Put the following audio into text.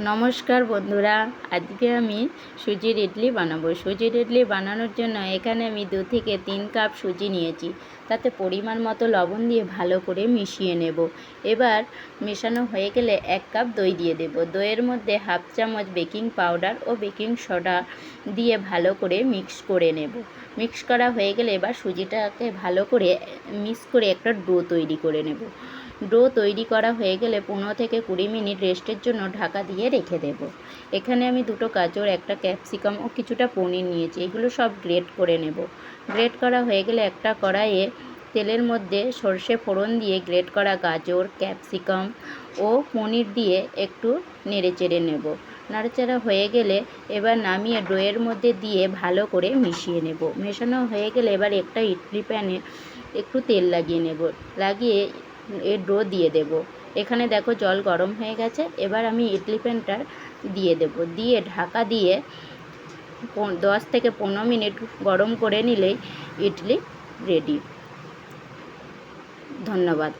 নমস্কার বন্ধুরা, আজকে আমি সুজির ইডলি বানাবো। সুজির ইডলি বানানোর জন্য এখানে আমি দু থেকে তিন কাপ সুজি নিয়েছি। তাতে পরিমাণ মতো লবণ দিয়ে ভালো করে মিশিয়ে নেব। এবার মেশানো হয়ে গেলে এক কাপ দই দিয়ে দেব। দইয়ের মধ্যে হাফ চামচ বেকিং পাউডার ও বেকিং সোডা দিয়ে ভালো করে মিক্স করে নেব। মিক্স করা হয়ে গেলে এবার সুজিটাকে ভালো করে মিক্স করে একটা ডো তৈরি করে নেব। ডো তৈরি করা হয়ে গেলে পনেরো থেকে কুড়ি মিনিট রেস্টের জন্য ঢাকা দিয়ে রেখে দেব। এখানে আমি দুটো গাজর, একটা ক্যাপসিকাম ও কিছুটা পনির নিয়েছি। এগুলো সব গ্রেট করে নেব। গ্রেট করা হয়ে গেলে একটা কড়াইয়ে তেলের মধ্যে সর্ষে ফোড়ন দিয়ে গ্রেট করা গাজর, ক্যাপসিকাম ও পনির দিয়ে একটু নেড়ে চেড়ে নেব। নাড়াচাড়া হয়ে গেলে এবার নামিয়ে ডোয়ের মধ্যে দিয়ে ভালো করে মিশিয়ে নেব। মেশানো হয়ে গেলে এবার একটা ইডলি প্যানে একটু তেল লাগিয়ে নেব। লাগিয়ে এর ডো দিয়ে দেব। এখানে দেখো জল গরম হয়ে গেছে। এবার আমি ইডলি প্যানটা দিয়ে দেব। দিয়ে ঢাকা দিয়ে দশ থেকে পনেরো মিনিট গরম করে নিলেই ইডলি রেডি। ধন্যবাদ।